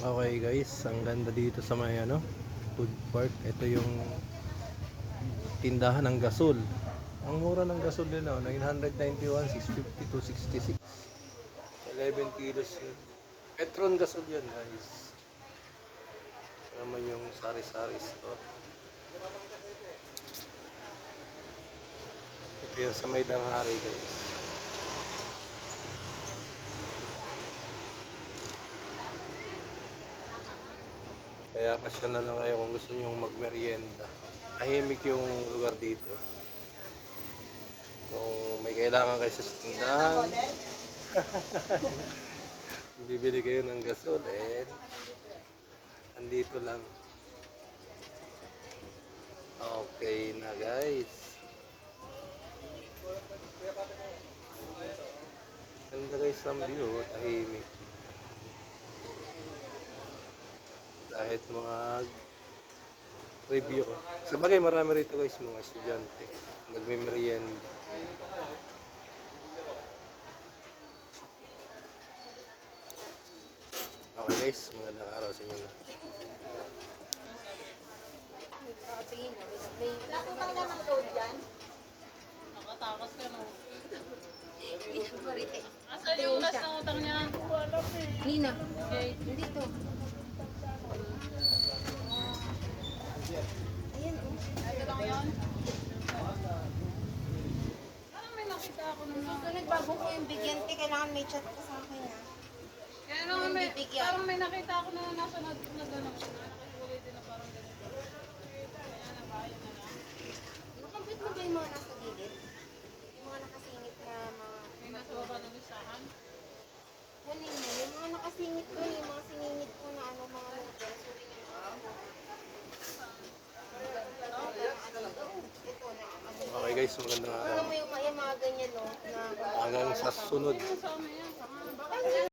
Okay guys, ang ganda dito sa may ano, food park. Ito yung tindahan ng gasol. Ang mura ng gasol nila, oh, 991, 650 to 66. 11 kilos. Petron gasol yun guys. Naman yung sari-sari store. Ito yung sa may danghari guys. Kaya kasya na lang kayo kung gusto nyo magmerienda. Tahimik yung lugar dito. Kung may kailangan kayo sa tindahan, bibili kayo ng gasol, andito lang. Okay na guys. Ganda guys ang view, tahimik. Kahit mga review ko. Sa bagay, marami rito guys, mga estudyante. Nagme-merienda. Okay guys, magandang araw sa inyo. Nakutang ka ng load yan? Nakatakas ka no. Favorite. Asa yung last na utang niya? Nina, Okay. hindi to. Ayan oh. Ito lang yun. Parang may nakita ako nung na. Susunod bago ko yung bigyan, te, kailangan may chat ka sa akin ha. Kaya nung may, bibigyan. parang may nakita ako na nasa na, na gano'n. Nakikulay din na parang ganito. Kaya nabayan na lang. Nakabit mo ba yung mga nasa gilid? Yung mga nakasingit na mga... May nasa baba ng listahan. Kunin mo, yung mga nakasingit ko, yung mga siningit ko na ano, mga noodles. Na, ano. Okay guys, magandang Alam araw. mo yung, yung mga ganyan, no? Na, Hanggang sa sunod.